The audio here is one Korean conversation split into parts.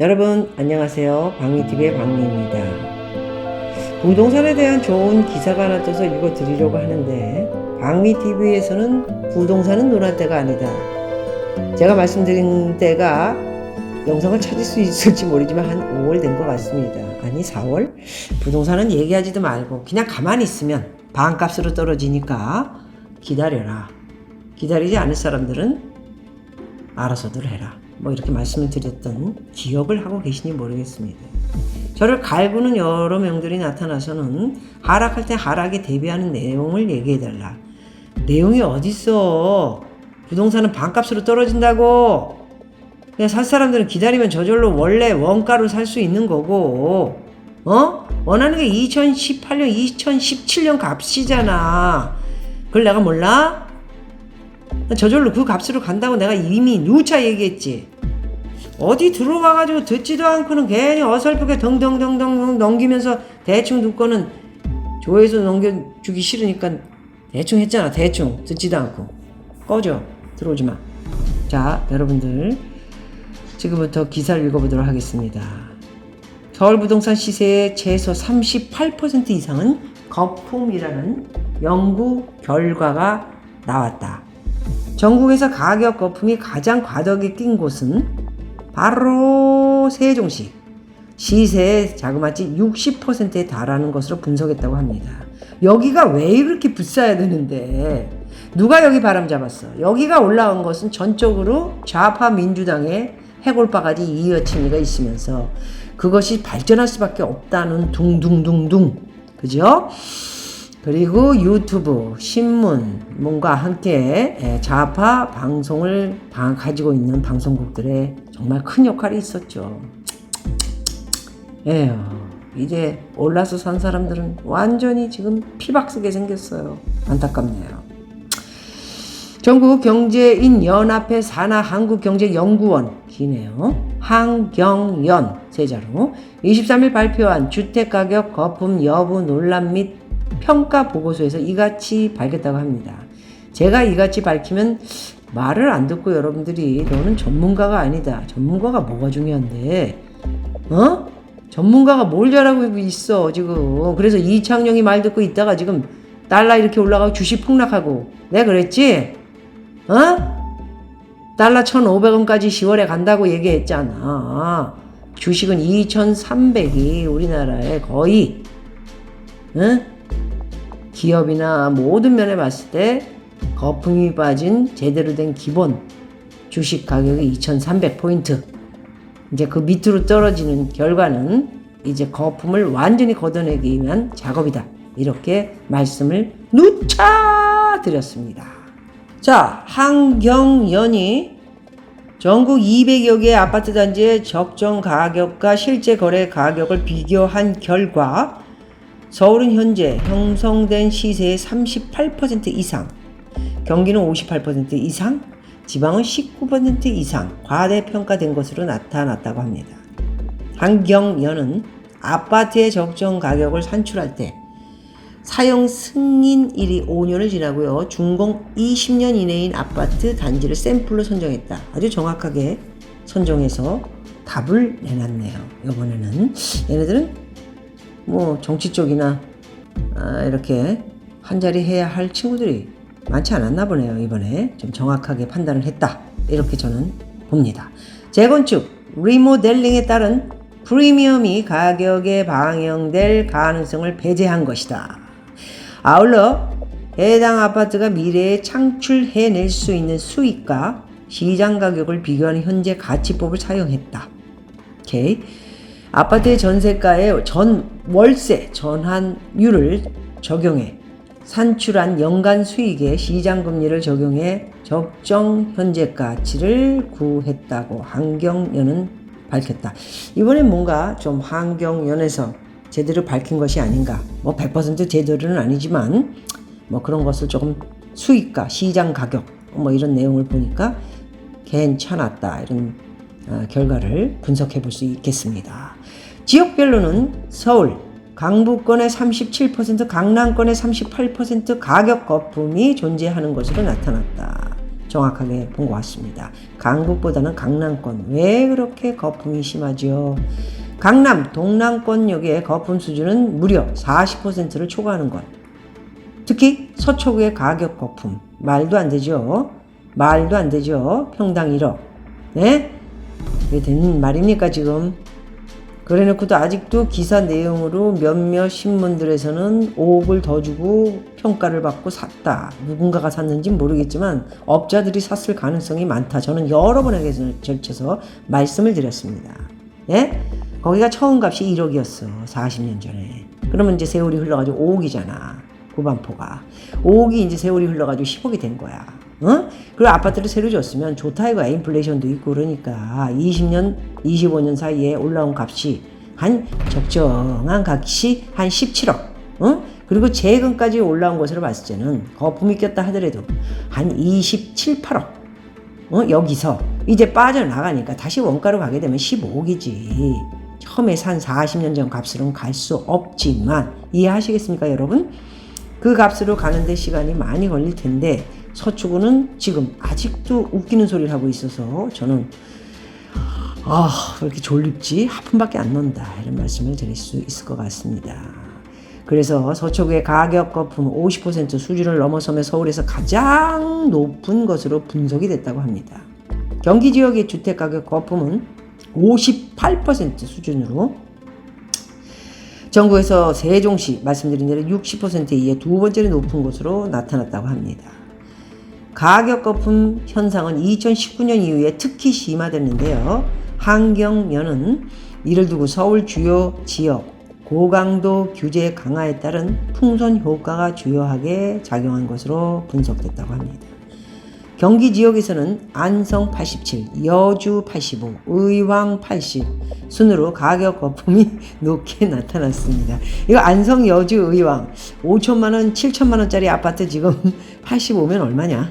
여러분 안녕하세요. 방위TV의 방위입니다. 부동산에 대한 좋은 기사가 하나 떠서 읽어드리려고 하는데 방위TV에서는 부동산은 논할 때가 아니다. 제가 말씀드린 때가 영상을 찾을 수 있을지 모르지만 한 5월 된 것 같습니다. 아니 4월? 부동산은 얘기하지도 말고 그냥 가만히 있으면 반값으로 떨어지니까 기다려라. 기다리지 않을 사람들은 알아서들 해라. 뭐 이렇게 말씀을 드렸던 기억을 하고 계시니 모르겠습니다. 저를 갈구는 여러 명들이 나타나서는 하락할 때 하락에 대비하는 내용을 얘기해달라. 내용이 어딨어? 부동산은 반값으로 떨어진다고. 그냥 살 사람들은 기다리면 저절로 원래 원가로 살 수 있는 거고, 어? 원하는 게 2018년, 2017년 값이잖아. 그걸 내가 몰라? 저절로 그 값으로 간다고 내가 이미 누차 얘기했지. 어디 들어가가지고 듣지도 않고는 괜히 어설프게 덩덩덩덩 넘기면서 대충 듣고는 조회수 넘겨주기 싫으니까 대충 했잖아. 대충 듣지도 않고 꺼져 들어오지 마. 자 여러분들 지금부터 기사를 읽어보도록 하겠습니다. 서울 부동산 시세의 최소 38% 이상은 거품이라는 연구 결과가 나왔다. 전국에서 가격 거품이 가장 과덕에 낀 곳은 바로 세종시. 시세의 자그마치 60%에 달하는 것으로 분석했다고 합니다. 여기가 왜 이렇게 비싸야 되는데 누가 여기 바람 잡았어? 여기가 올라온 것은 전적으로 좌파 민주당의 해골바가지 이여친이가 있으면서 그것이 발전할 수밖에 없다는 둥둥둥둥 그죠? 그리고 유튜브, 신문, 뭔가 함께 예, 좌파 방송을 방- 가지고 있는 방송국들의 정말 큰 역할이 있었죠. 에휴, 이제 올라서 산 사람들은 완전히 지금 피박쓰게 생겼어요. 안타깝네요. 전국 경제인 연합회 산하 한국경제연구원 기네요. 한경연 세자로 23일 발표한 주택가격 거품 여부 논란 및 평가 보고서에서 이같이 밝혔다고 합니다. 제가 이같이 밝히면 말을 안 듣고 여러분들이 너는 전문가가 아니다. 전문가가 뭐가 중요한데? 어? 전문가가 뭘 잘하고 있어 지금. 그래서 이창용이 말 듣고 있다가 지금 달러 이렇게 올라가고 주식 폭락하고 내가 그랬지? 어? 달러 1,500원까지 10월에 간다고 얘기했잖아. 주식은 2,300이 우리나라에 거의 응? 기업이나 모든 면에 봤을 때 거품이 빠진 제대로 된 기본 주식 가격이 2,300 포인트. 이제 그 밑으로 떨어지는 결과는 이제 거품을 완전히 걷어내기 위한 작업이다. 이렇게 말씀을 누차 드렸습니다. 자, 한경연이 전국 200여 개의 아파트 단지의 적정 가격과 실제 거래 가격을 비교한 결과 서울은 현재 형성된 시세의 38% 이상, 경기는 58% 이상, 지방은 19% 이상 과대평가된 것으로 나타났다고 합니다. 한경연은 아파트의 적정 가격을 산출할 때 사용 승인일이 5년을 지나고요. 준공 20년 이내인 아파트 단지를 샘플로 선정했다. 아주 정확하게 선정해서 답을 내놨네요. 이번에는 얘네들은 뭐 정치 쪽이나 아, 이렇게 한 자리 해야 할 친구들이 많지 않았나 보네요. 이번에 좀 정확하게 판단을 했다. 이렇게 저는 봅니다. 재건축, 리모델링에 따른 프리미엄이 가격에 반영될 가능성을 배제한 것이다. 아울러 해당 아파트가 미래에 창출해낼 수 있는 수익과 시장 가격을 비교하는 현재 가치법을 사용했다. 오케이. 아파트의 전세가의 전 월세 전환율을 적용해 산출한 연간 수익에 시장 금리를 적용해 적정 현재 가치를 구했다고 한경연은 밝혔다. 이번엔 뭔가 좀 한경연에서 제대로 밝힌 것이 아닌가. 뭐 100% 제대로는 아니지만 뭐 그런 것을 조금 수익과 시장 가격 뭐 이런 내용을 보니까 괜찮았다 이런 어, 결과를 분석해 볼 수 있겠습니다. 지역별로는 서울, 강북권의 37%, 강남권의 38% 가격 거품이 존재하는 것으로 나타났다. 정확하게 본 것 같습니다. 강북보다는 강남권 왜 그렇게 거품이 심하죠? 강남 동남권역의 거품 수준은 무려 40%를 초과하는 것. 특히 서초구의 가격 거품 말도 안 되죠. 말도 안 되죠. 평당 1억. 네? 왜 되는 말입니까 지금? 그래놓고도 아직도 기사 내용으로 몇몇 신문들에서는 5억을 더 주고 평가를 받고 샀다. 누군가가 샀는지 모르겠지만 업자들이 샀을 가능성이 많다. 저는 여러 번에 걸쳐서 말씀을 드렸습니다. 예? 거기가 처음 값이 1억이었어. 40년 전에. 그러면 이제 세월이 흘러가지고 5억이잖아. 구반포가. 5억이 이제 세월이 흘러가지고 10억이 된 거야. 어? 그리고 아파트를 새로 줬으면 좋다 이거야. 인플레이션도 있고 그러니까 20년, 25년 사이에 올라온 값이 한 적정한 값이 한 17억. 어? 그리고 최근까지 올라온 것으로 봤을 때는 거품이 꼈다 하더라도 한 27, 8억. 어? 여기서 이제 빠져나가니까 다시 원가로 가게 되면 15억이지. 처음에 산 40년 전 값으로는 갈 수 없지만 이해하시겠습니까, 여러분? 그 값으로 가는데 시간이 많이 걸릴 텐데 서초구는 지금 아직도 웃기는 소리를 하고 있어서 저는 아, 왜 이렇게 졸립지? 하품밖에 안 난다. 이런 말씀을 드릴 수 있을 것 같습니다. 그래서 서초구의 가격 거품 50% 수준을 넘어서며 서울에서 가장 높은 것으로 분석이 됐다고 합니다. 경기 지역의 주택 가격 거품은 58% 수준으로 전국에서 세종시 말씀드린 대로 60%에 이어 두 번째로 높은 곳으로 나타났다고 합니다. 가격 거품 현상은 2019년 이후에 특히 심화됐는데요. 한경연은 이를 두고 서울 주요 지역 고강도 규제 강화에 따른 풍선 효과가 주요하게 작용한 것으로 분석됐다고 합니다. 경기 지역에서는 안성 87, 여주 85, 의왕 80 순으로 가격 거품이 높게 나타났습니다. 이거 안성, 여주, 의왕 5천만 원, 7천만 원짜리 아파트 지금 85면 얼마냐?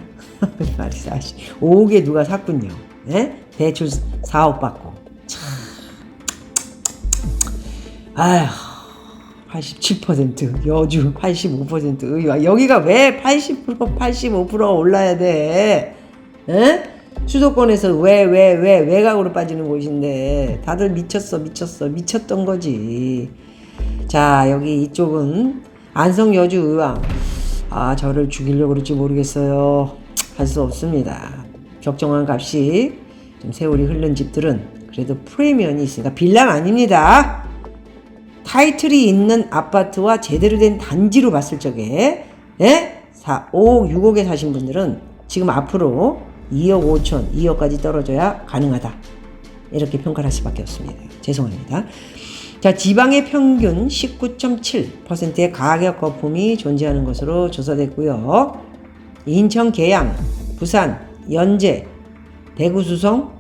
말이 40. 5억에 누가 샀군요. 예? 대출 4억 받고. 참. 아휴. 87% 여주 85% 의와 여기가 왜 80% 85% 올라야 돼? 에? 수도권에서 왜 왜 왜 외곽으로 빠지는 곳인데 다들 미쳤어 미쳤어 미쳤던 거지. 자 여기 이쪽은 안성 여주 의왕 아 저를 죽이려고 그럴지 모르겠어요. 할 수 없습니다. 적정한 값이 좀 세월이 흐른 집들은 그래도 프리미엄이 있으니까 빌랑 아닙니다. 타이틀이 있는 아파트와 제대로 된 단지로 봤을 적에 예? 4, 5억, 6억에 사신 분들은 지금 앞으로 2억 5천, 2억까지 떨어져야 가능하다. 이렇게 평가를 할 수밖에 없습니다. 죄송합니다. 자, 지방의 평균 19.7%의 가격 거품이 존재하는 것으로 조사됐고요. 인천 계양, 부산, 연제, 대구 수성,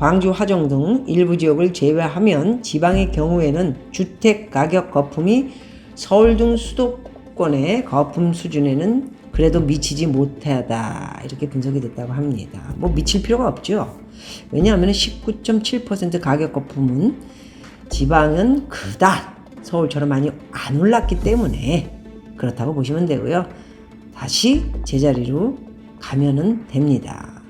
광주 화정 등 일부 지역을 제외하면 지방의 경우에는 주택 가격 거품이 서울 등 수도권의 거품 수준에는 그래도 미치지 못하다 이렇게 분석이 됐다고 합니다. 뭐 미칠 필요가 없죠. 왜냐하면 19.7% 가격 거품은 지방은 그다 서울처럼 많이 안 올랐기 때문에 그렇다고 보시면 되고요. 다시 제자리로 가면은 됩니다.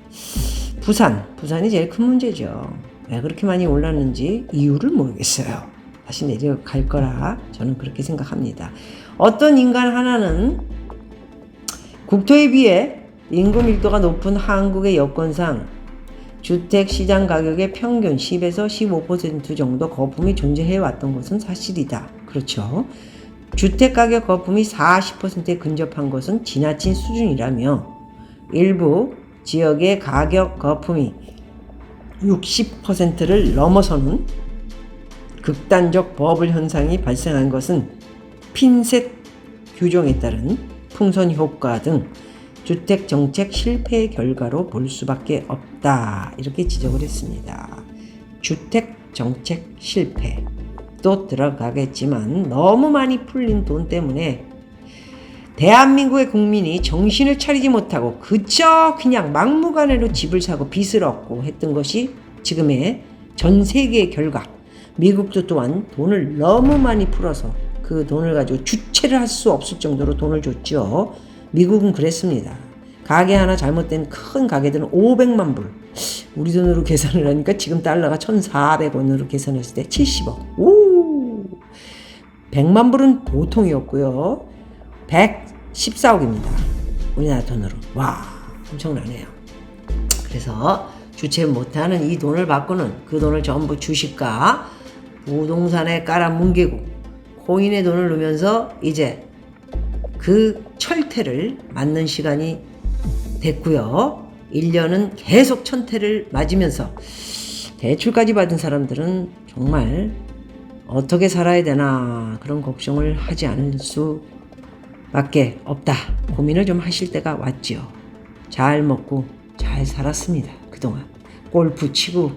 부산, 부산이 제일 큰 문제죠. 왜 그렇게 많이 올랐는지 이유를 모르겠어요. 다시 내려갈 거라 저는 그렇게 생각합니다. 어떤 인간 하나는 국토에 비해 인구 밀도가 높은 한국의 여건상 주택 시장 가격의 평균 10에서 15% 정도 거품이 존재해 왔던 것은 사실이다. 그렇죠. 주택 가격 거품이 40%에 근접한 것은 지나친 수준이라며 일부 지역의 가격 거품이 60%를 넘어서는 극단적 버블 현상이 발생한 것은 핀셋 규정에 따른 풍선 효과 등 주택 정책 실패의 결과로 볼 수밖에 없다. 이렇게 지적을 했습니다. 주택 정책 실패. 또 들어가겠지만 너무 많이 풀린 돈 때문에 대한민국의 국민이 정신을 차리지 못하고 그저 그냥 막무가내로 집을 사고 빚을 얻고 했던 것이 지금의 전 세계의 결과. 미국도 또한 돈을 너무 많이 풀어서 그 돈을 가지고 주체를 할 수 없을 정도로 돈을 줬죠. 미국은 그랬습니다. 가게 하나 잘못된 큰 가게들은 500만 불. 우리 돈으로 계산을 하니까 지금 달러가 1,400원으로 계산했을 때 70억. 오! 100만 불은 보통이었고요. 114억입니다. 우리나라 돈으로. 와, 엄청나네요. 그래서 주체 못하는 이 돈을 바꾸는 그 돈을 전부 주식과 부동산에 깔아 뭉개고 코인에 돈을 넣으면서 이제 그 철퇴를 맞는 시간이 됐고요. 1년은 계속 천태를 맞으면서 대출까지 받은 사람들은 정말 어떻게 살아야 되나 그런 걱정을 하지 않을 수 밖에 없다. 고민을 좀 하실 때가 왔지요. 잘 먹고 잘 살았습니다. 그동안 골프 치고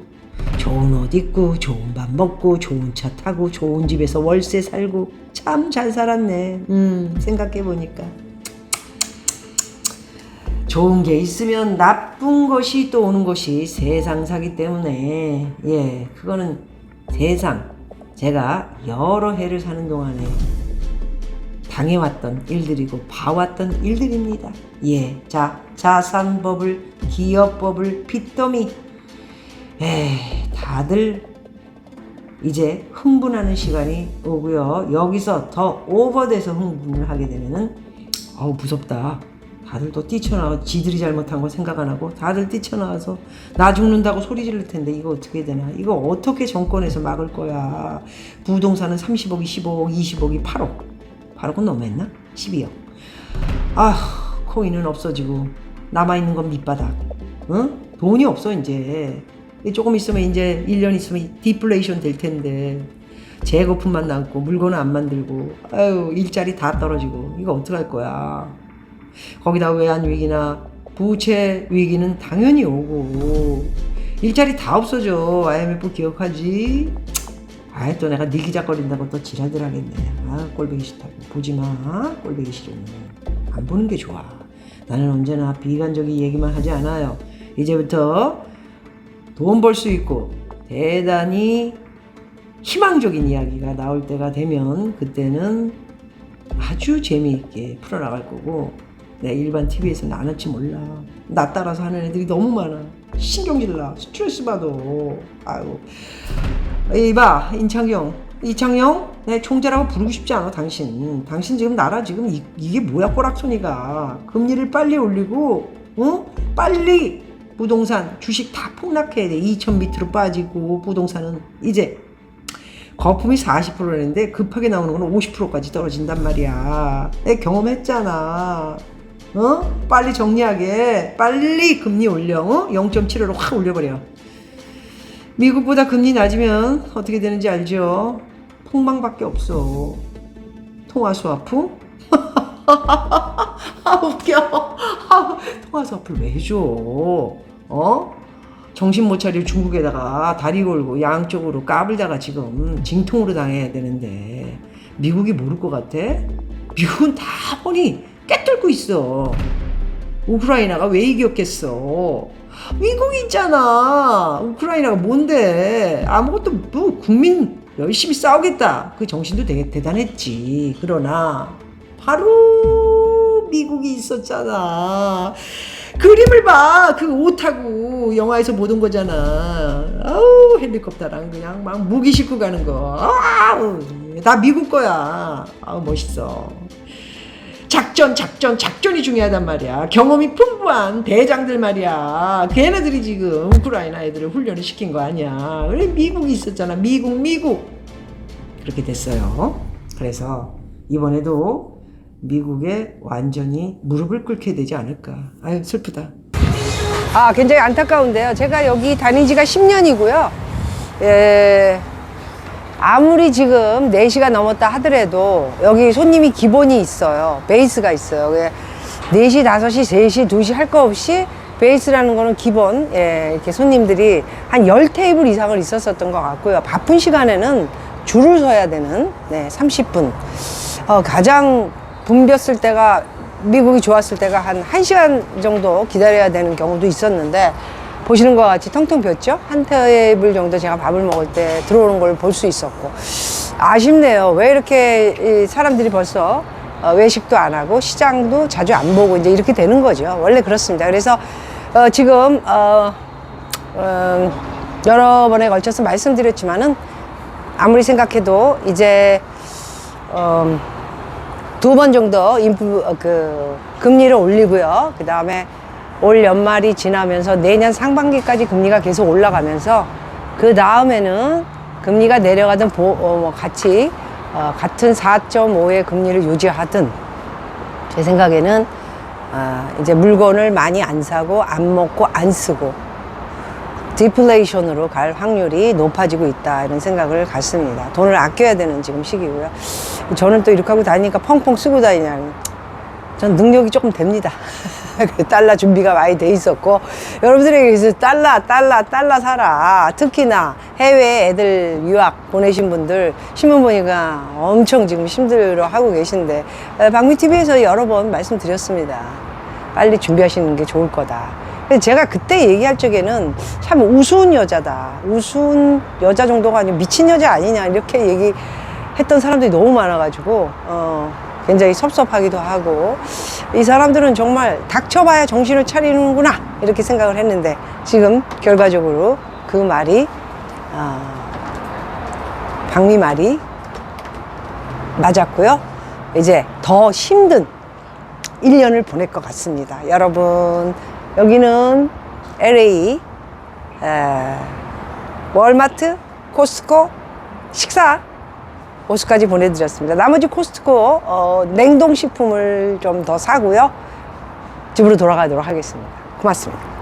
좋은 옷 입고 좋은 밥 먹고 좋은 차 타고 좋은 집에서 월세 살고 참 잘 살았네. 음 생각해 보니까 좋은 게 있으면 나쁜 것이 또 오는 것이 세상사기 때문에 예 그거는 세상 제가 여러 해를 사는 동안에 당해왔던 일들이고 봐왔던 일들입니다. 예, 자 자산법을 기업법을 빚더미 에 다들 이제 흥분하는 시간이 오고요. 여기서 더 오버돼서 흥분을 하게 되면은 어우 무섭다. 다들 또 뛰쳐나와 지들이 잘못한 거 생각 안 하고 다들 뛰쳐나와서 나 죽는다고 소리 지를 텐데 이거 어떻게 되나 이거 어떻게 정권에서 막을 거야 부동산은 30억 25억 20억이 8억 8억은 너무 했나? 12억 아 코인은 없어지고 남아있는 건 밑바닥. 응? 돈이 없어 이제. 조금 있으면 이제 1년 있으면 디플레이션 될 텐데. 재고품만 남고 물건은 안 만들고. 아유 일자리 다 떨어지고. 이거 어떡할 거야? 거기다 외환 위기나 부채 위기는 당연히 오고. 일자리 다 없어져. IMF 기억하지? 아이 또 내가 니기작거린다고 또 지랄들 하겠네. 아 꼴보기 싫다고 보지마. 꼴보기 싫으면. 안 보는 게 좋아. 나는 언제나 비관적인 얘기만 하지 않아요. 이제부터 돈 벌 수 있고 대단히 희망적인 이야기가 나올 때가 되면 그때는 아주 재미있게 풀어나갈 거고 내 일반 TV에서 는 안 할지 몰라. 나 따라서 하는 애들이 너무 많아. 신경질 나. 스트레스 받아. 아유 이봐 인창경 이창영 내 총재라고 부르고 싶지 않아 당신 당신 지금 나라 지금 이, 이게 뭐야 꼬락소니가 금리를 빨리 올리고 어 빨리 부동산 주식 다 폭락해야 돼 2천 밑으로 빠지고 부동산은 이제 거품이 40%였는데 급하게 나오는 건 50%까지 떨어진단 말이야. 내 경험했잖아. 어? 빨리 정리하게. 빨리 금리 올려. 어? 0.75로 확 올려버려. 미국보다 금리 낮으면 어떻게 되는지 알죠? 폭망밖에 없어. 통화 스와프? 아 웃겨. 아, 통화 스와프를 왜 줘? 어? 정신 못 차릴 중국에다가 다리 걸고 양쪽으로 까불다가 지금 징통으로 당해야 되는데 미국이 모를 것 같아? 미국은 다 뻔히 깨뚫고 있어. 우크라이나가 왜 이겼겠어? 미국이 있잖아. 우크라이나가 뭔데? 아무것도 뭐 국민 열심히 싸우겠다. 그 정신도 되게 대단했지. 그러나 바로 미국이 있었잖아. 그림을 봐. 그 옷하고 영화에서 보던 거잖아. 아우 헬리콥터랑 그냥 막 무기 싣고 가는 거. 아우 다 미국 거야. 아우 멋있어. 작전, 작전, 작전이 중요하단 말이야. 경험이 풍부한 대장들 말이야. 걔네들이 지금 우크라이나 애들을 훈련을 시킨 거 아니야. 그래 미국이 있었잖아. 미국, 미국. 그렇게 됐어요. 그래서 이번에도 미국에 완전히 무릎을 꿇게 되지 않을까. 아유, 슬프다. 아, 굉장히 안타까운데요. 제가 여기 다닌 지가 10년이고요. 예, 아무리 지금 4시가 넘었다 하더라도 여기 손님이 기본이 있어요. 베이스가 있어요. 그게 4시, 5시, 3시, 2시 할 거 없이 베이스라는 거는 기본, 예, 이렇게 손님들이 한 10테이블 이상을 있었었던 것 같고요. 바쁜 시간에는 줄을 서야 되는, 네, 30분. 어, 가장 붐볐을 때가 미국이 좋았을 때가 한 1시간 정도 기다려야 되는 경우도 있었는데 보시는 것 같이 텅텅 비었죠? 한 테이블 정도 제가 밥을 먹을 때 들어오는 걸 볼 수 있었고 아쉽네요. 왜 이렇게 이 사람들이 벌써 어, 외식도 안 하고 시장도 자주 안 보고 이제 이렇게 되는 거죠. 원래 그렇습니다. 그래서 어, 지금 어, 음, 여러 번에 걸쳐서 말씀드렸지만은 아무리 생각해도 이제 음, 두번 정도 인프 어, 그 금리를 올리고요. 그 다음에 올 연말이 지나면서 내년 상반기까지 금리가 계속 올라가면서 그 다음에는 금리가 내려가든 보, 어, 뭐 같이 어, 같은 4.5의 금리를 유지하든 제 생각에는 아, 이제 물건을 많이 안 사고 안 먹고 안 쓰고 디플레이션으로 갈 확률이 높아지고 있다 이런 생각을 갖습니다. 돈을 아껴야 되는 지금 시기고요. 저는 또 이렇게 하고 다니니까 펑펑 쓰고 다니냐는 전 능력이 조금 됩니다. 그 달러 준비가 많이 돼 있었고 여러분들에게 그래서 달러 달러 달러 사라 특히나 해외 애들 유학 보내신 분들 신문 보니까 엄청 지금 힘들어 하고 계신데 박미 TV에서 여러 번 말씀드렸습니다. 빨리 준비하시는 게 좋을 거다. 제가 그때 얘기할 적에는 참 우스운 여자다. 우스운 여자 정도가 아니고 미친 여자 아니냐. 이렇게 얘기했던 사람들이 너무 많아가지고, 어, 굉장히 섭섭하기도 하고, 이 사람들은 정말 닥쳐봐야 정신을 차리는구나. 이렇게 생각을 했는데, 지금 결과적으로 그 말이, 어, 박미 말이 맞았고요. 이제 더 힘든 1년을 보낼 것 같습니다. 여러분, 여기는 LA, 에, 월마트, 코스코, 식사, 호수까지 보내드렸습니다. 나머지 코스트코 어, 냉동식품을 좀 더 사고요. 집으로 돌아가도록 하겠습니다. 고맙습니다.